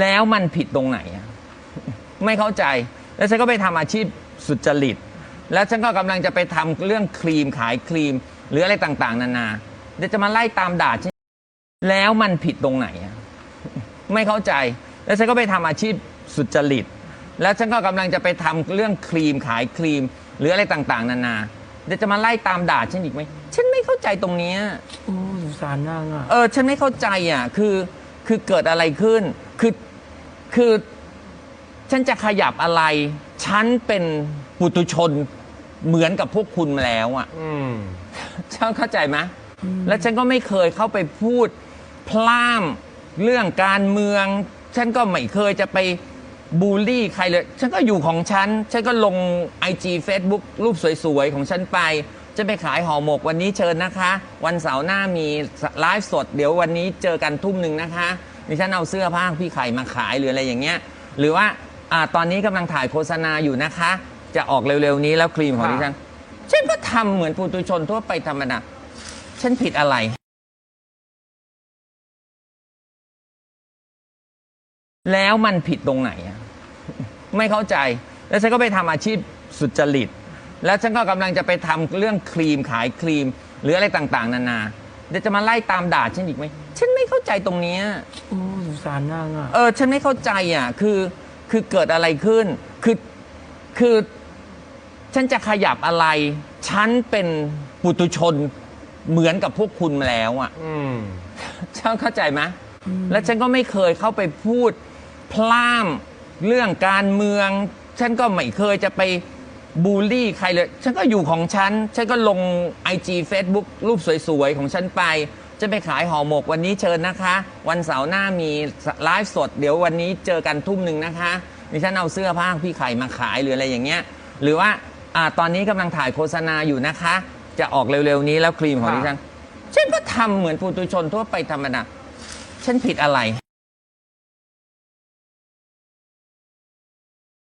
แล้วมันผิดตรงไหนอะไม่เข้าใจ แล้วฉันก็ไปทำอาชีพสุจริต แล้วฉันก็กำลังจะไปทำเรื่องครีมขายครีม หรืออะไรต่างๆ นานาเดี๋ยวจะมาไล่ตามด่าฉันแล้วมันผิดตรงไหนอะไม่เข้าใจ แล้วฉันก็ไปทำอาชีพสุจริต แล้วฉันก็กำลังจะไปทำเรื่องครีมขายครีม หรืออะไรต่างๆ นานาเดี๋ยวจะมาไล่ตามด่าฉันอีกไหมฉันไม่เข้าใจตรงเนี้ย โอ้สงสารนางอะ เออฉันไม่เข้าใจอะคือ คือเกิดอะไรขึ้น คือคือฉันจะขยับอะไร ฉันเป็นปุตุชนเหมือนกับพวกคุณมาแล้วอะอืมเจ้าเข้าใจไหมแล้วฉันก็ไม่เคยเข้าไปพูดพล่ามเรื่องการเมือง ฉันก็ไม่เคยจะไปบูลลี่ใครเลย ฉันก็อยู่ของฉัน ฉันก็ลง IG Facebook รูปสวยๆ ของฉันไป จะไปขายห่อหมกวันนี้เชิญนะคะ วันเสาร์หน้ามีไลฟ์สด เดี๋ยววันนี้เจอกันทุ่มหนึ่งนะคะดิฉันเอาเสื้อผ้าพี่ไข่มาขายหรืออะไรอย่างเงี้ย หรือว่าอาตอนนี้กำลังถ่ายโฆษณาอยู่นะคะ จะออกเร็วๆนี้แล้วครีมของดิฉันฉันก็ทำเหมือนปุถุชนทั่วไปธรรมดาฉันผิดอะไร แล้วมันผิดตรงไหนอะไม่เข้าใจ แล้วฉันก็ไปทำอาชีพสุจริต แล้วฉันก็กำลังจะไปทำเรื่องครีมขายครีม หรืออะไรต่างๆ นานาเดี๋ยวจะมาไล่ตามด่าฉันอีกไหมฉันไม่เข้าใจตรงเนี้ย โอ้สงสารนางอะ เออฉันไม่เข้าใจอะคือคือเกิดอะไรขึ้น คือคือฉันจะขยับอะไร ฉันเป็นปุตุชนเหมือนกับพวกคุณมาแล้วอะอืมเจ้าเข้าใจไหมแล้วฉันก็ไม่เคยเข้าไปพูดพล่ามเรื่องการเมือง ฉันก็ไม่เคยจะไป บูลลี่ใครเลย ฉันก็อยู่ของฉัน ฉันก็ลง IG Facebook รูปสวยๆ ของฉันไป จะไปขายห่อหมกวันนี้เชิญนะคะ วันเสาร์หน้ามีไลฟ์สด เดี๋ยววันนี้เจอกันทุ่มหนึ่งนะคะดิฉันเอาเสื้อผ้าของพี่ไข่มาขายหรืออะไรอย่างเงี้ย หรือว่าอาตอนนี้กำลังถ่ายโฆษณาอยู่นะคะ จะออกเร็วๆนี้แล้วครีมของดิฉันฉันก็ทำเหมือนปุถุชนทั่วไปธรรมดาฉันผิดอะไร